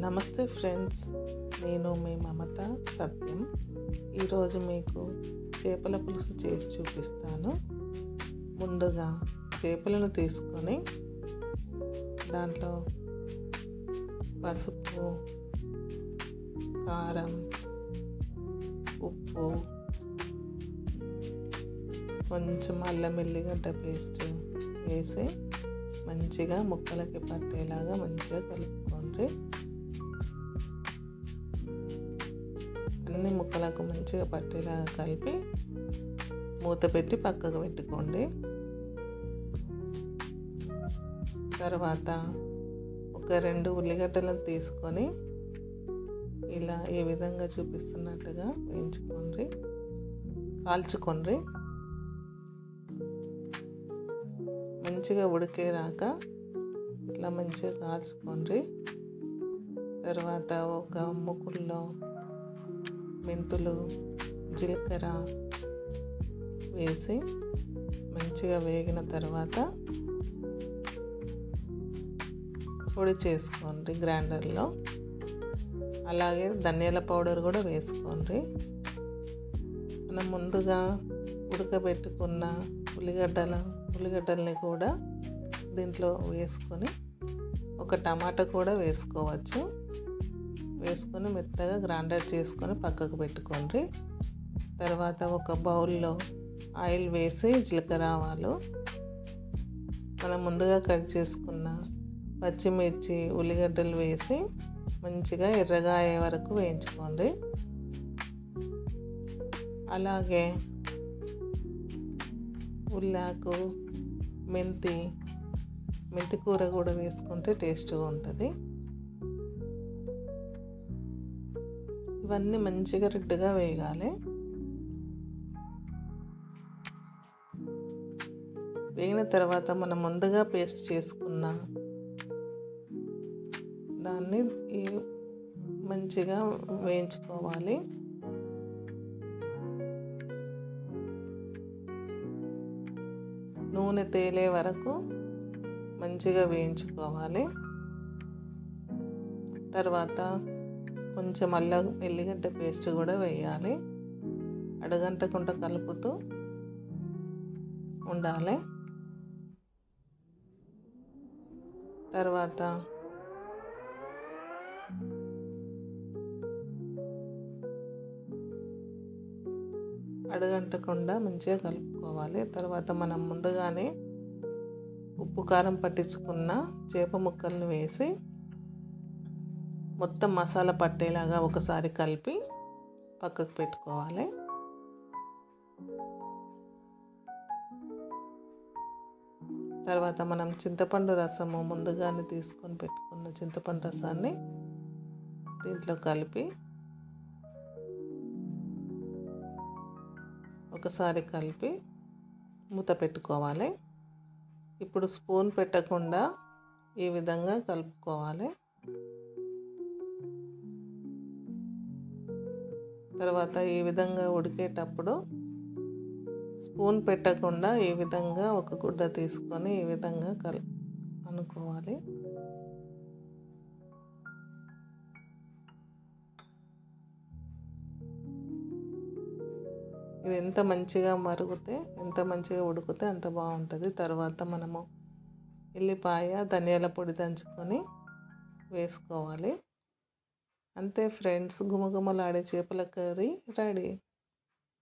నమస్తే ఫ్రెండ్స్ నేను మీ మమత సత్యం. ఈరోజు మీకు చేపల పులుసు చేసి చూపిస్తాను. ముందుగా చేపలను తీసుకొని దాంట్లో పసుపు కారం ఉప్పు కొంచెం అల్లం ఎల్లిగడ్డ పేస్ట్ వేసి మంచిగా ముక్కలకి పట్టేలాగా మంచిగా కలుపుకోండి. అన్ని ముక్కలకు మంచిగా పట్టేలాగా కలిపి మూత పెట్టి పక్కకు పెట్టుకోండి. తర్వాత ఒక రెండు ఉల్లిగడ్డలను తీసుకొని ఇలా ఈ విధంగా చూపిస్తున్నట్టుగా వేయించుకోండి. కాల్చుకోండి. మంచిగా ఉడికేరాక ఇట్లా మంచిగా కాల్చుకోండి. తర్వాత ఒక ముక్కుల్లో మెంతులు జీలకర్ర వేసి మంచిగా వేగిన తర్వాత పొడి చేసుకోండి గ్రైండర్లో. అలాగే ధనియాల పౌడర్ కూడా వేసుకోండి. మనం ముందుగా ఉడకబెట్టుకున్న ఉల్లిగడ్డల ఉల్లిగడ్డల్ని కూడా దీంట్లో వేసుకొని ఒక టమాటా కూడా వేసుకోవచ్చు. వేసుకొని మెత్తగా గ్రైండర్ చేసుకొని పక్కకు పెట్టుకోండి. తర్వాత ఒక బౌల్లో ఆయిల్ వేసి జీలకర్ర ఆవాలు. మనం ముందుగా కట్ చేసుకున్న పచ్చిమిర్చి ఉల్లిగడ్డలు వేసి మంచిగా ఎర్రగా అయ్యే వరకు వేయించుకోండి. అలాగే ఉల్లాకు మెంతి మెంతి కూర కూడా వేసుకుంటే టేస్ట్గా ఉంటుంది. ఇవన్నీ మంచిగా రెడ్గా వేయాలి వేగిన తర్వాత మనం ముందుగా పేస్ట్ చేసుకున్న దాన్ని మంచిగా వేయించుకోవాలి. నూనె తేలే వరకు మంచిగా వేయించుకోవాలి. తర్వాత కొంచెం అల్లం ఎల్లిగడ్డ పేస్ట్ కూడా వేయాలి. అడగంటకుండా కలుపుతూ ఉండాలి. తర్వాత అడగంటకుండా మంచిగా కలుపుకోవాలి. తర్వాత మనం ముందుగానే ఉప్పు కారం పట్టించుకున్న చేప ముక్కల్ని వేసి మొత్తం మసాలా పట్టేలాగా ఒకసారి కలిపి పక్కకు పెట్టుకోవాలి. తర్వాత మనం చింతపండు రసము ముందుగానే తీసుకొని పెట్టుకున్న చింతపండు రసాన్ని దీంట్లో కలిపి ఒకసారి కలిపి మూత పెట్టుకోవాలి. ఇప్పుడు స్పూన్ పెట్టకుండా ఈ విధంగా కలుపుకోవాలి. తర్వాత ఈ విధంగా ఉడికేటప్పుడు స్పూన్ పెట్టకుండా ఈ విధంగా ఒక గుడ్డ తీసుకొని ఈ విధంగా కల్ అనుకోవాలి. ఇది ఎంత మంచిగా మరుగుతే ఎంత మంచిగా ఉడికితే అంత బాగుంటుంది. తర్వాత మనము ఎల్లిపాయ ధనియాల పొడి దంచుకొని వేసుకోవాలి. అంతే ఫ్రెండ్స్ గుమగుమలాడే చేపల కర్రీ రెడీ.